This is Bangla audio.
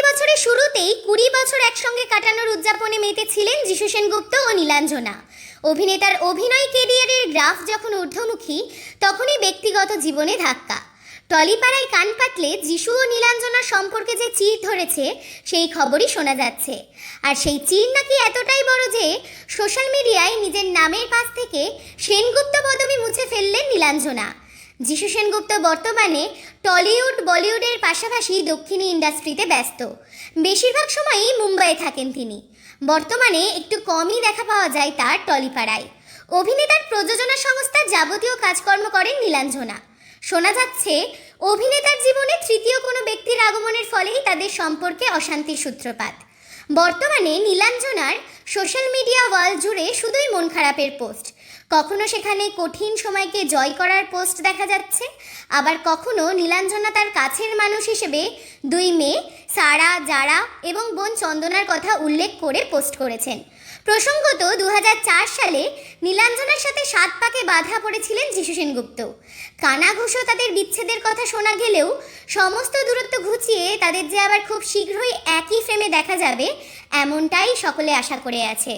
চলতি বছরের শুরুতেই কুড়ি বছর একসঙ্গে কাটানোর উদযাপনে মেতেছিলেন যিশু সেনগুপ্ত ও নীলাঞ্জনা। অভিনেতার অভিনয় কেরিয়ারের গ্রাফ যখন ঊর্ধ্বমুখী, তখনই ব্যক্তিগত জীবনে ধাক্কা। টলিপাড়ায় কান পাতলে যিশু ও নীলাঞ্জনার সম্পর্কে যে চির ধরেছে, সেই খবরই শোনা যাচ্ছে। আর সেই চির নাকি এতটাই বড় যে, সোশ্যাল মিডিয়ায় নিজের নামের পাশ থেকে সেনগুপ্ত পদবি মুছে ফেললেন নীলাঞ্জনা। যিশু সেনগুপ্ত বর্তমানে টলিউড, বলিউডের পাশাপাশি দক্ষিণী ইন্ডাস্ট্রিতে ব্যস্ত। বেশিরভাগ সময়ই মুম্বাইয়ে থাকেন তিনি। বর্তমানে একটু কমই দেখা পাওয়া যায় তার টলিপাড়ায়। অভিনেতার প্রযোজনা সংস্থার যাবতীয় কাজকর্ম করেন নীলাঞ্জনা। শোনা যাচ্ছে, অভিনেতার জীবনে তৃতীয় কোনো ব্যক্তির আগমনের ফলেই তাদের সম্পর্কে অশান্তির সূত্রপাত। বর্তমানে নীলাঞ্জনার সোশ্যাল মিডিয়া ওয়াল জুড়ে শুধুই মন খারাপের পোস্ট। কখনো সেখানে কঠিন সময়কে জয় করার পোস্ট দেখা যাচ্ছে। আবার কখনো নীলাঞ্জনা তার কাছের মানুষ হিসেবে দুই মেয়ে, সারা জারা এবং বোন চন্দনার কথা উল্লেখ করে পোস্ট করেছেন। প্রসঙ্গত দু হাজার চার সালে নীলাঞ্জনার সাথে সাত পাকে বাধা পড়েছিলেন যিশু সেনগুপ্ত। কানা কানাঘুষো তাদের বিচ্ছেদের কথা শোনা গেলেও সমস্ত দূরত্ব ঘুচিয়ে তাদের যে আবার খুব শীঘ্রই একই ফ্রেমে দেখা যাবে, এমনটাই সকলে আশা করে আছে।